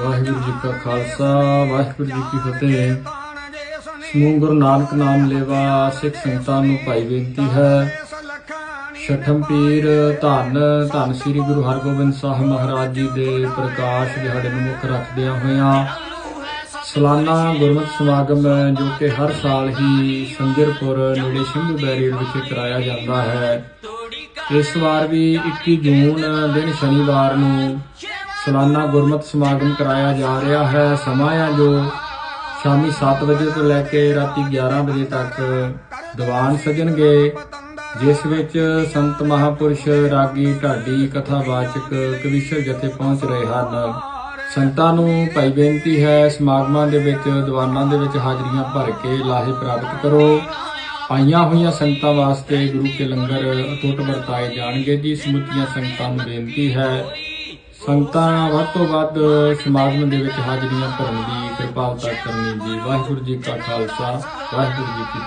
ਵਾਹਿਗੁਰੂ ਜੀ ਕਾ ਖਾਲਸਾ, ਵਾਹਿਗੁਰੂ ਜੀ ਕੀ ਫਤਿਹ। ਸਮੂਹ ਗੁਰੂ ਨਾਨਕ ਨਾਮ ਲੇਵਾ, ਸਿੱਖ ਸੰਗਤਾਂ ਨੂੰ ਭਾਈ ਬੇਨਤੀ ਹੈ। ਛਠਮ ਪੀਰ ਧੰਨ ਧੰਨ ਸ੍ਰੀ ਗੁਰੂ ਹਰਗੋਬਿੰਦ ਸਾਹਿਬ ਮਹਾਰਾਜ ਜੀ ਦੇ ਪ੍ਰਕਾਸ਼ ਦਿਹਾੜੇ ਨੂੰ ਮੁੱਖ ਰੱਖਦਿਆਂ ਹੋਇਆਂ, ਸਲਾਨਾ ਗੁਰਮਤਿ ਸਮਾਗਮ ਜੋ ਕਿ ਹਰ ਸਾਲ ਹੀ ਸੰਗਰਪੁਰ ਨੇੜੇ ਸ਼ੰਭੂ ਬੈਰੀਅਰ ਵਿਖੇ ਕਰਾਇਆ ਜਾਂਦਾ ਹੈ। ਇਸ ਵਾਰ ਵੀ 21 ਜੂਨ, ਦਿਨ ਸ਼ਨੀਵਾਰ ਨੂੰ ਸਾਲਾਨਾ ਗੁਰਮਤਿ ਸਮਾਗਮ ਕਰਾਇਆ ਜਾ ਰਿਹਾ ਹੈ। ਸਮਾਂ ਆ ਜੋ ਸ਼ਾਮੀ 7 ਵਜੇ ਤੋਂ ਲੈ ਕੇ ਰਾਤੀ 11 ਵਜੇ ਤੱਕ ਦੀਵਾਨ ਸਜਣਗੇ। ਜਿਸ ਵਿੱਚ ਸੰਤ ਮਹਾਪੁਰਸ਼ ਰਾਗੀ ਢਾਡੀ ਕਥਾਵਾਚਕ ਕਵੀਸ਼ਰ ਜਥੇ ਪਹੁੰਚ ਰਹੇ ਹਨ। ਸੰਤਾਂ ਨੂੰ ਭਾਈ ਬੇਨਤੀ ਹੈ, ਸਮਾਗਮਾਂ ਦੇ ਵਿੱਚ, ਦੀਵਾਨਾਂ ਦੇ ਵਿੱਚ ਹਾਜ਼ਰੀਆਂ ਭਰ ਕੇ ਲਾਹੇ ਪ੍ਰਾਪਤ ਕਰੋ। ਆਈਆਂ ਹੋਈਆਂ ਸੰਗਤਾਂ ਵਾਸਤੇ ਗੁਰੂ ਕੇ ਲੰਗਰ ਅਟੁੱਟ ਵਰਤਾਏ ਜਾਣਗੇ। ਜੀ ਸਮੁੱਚੀਆਂ ਸੰਗਤਾਂ ਨੂੰ ਬੇਨਤੀ ਹੈ ਸੰਗਤਾਂ ਵੱਧ ਤੋਂ ਵੱਧ ਸਮਾਗਮ ਦੇ ਵਿੱਚ ਹਾਜ਼ਰੀਆਂ ਭਰਨ ਦੀ ਕਿਰਪਾਲਤਾ ਕਰਨੀ ਜੀ। ਵਾਹਿਗੁਰੂ ਜੀ ਕਾ ਖਾਲਸਾ, ਵਾਹਿਗੁਰੂ ਜੀ ਕੀ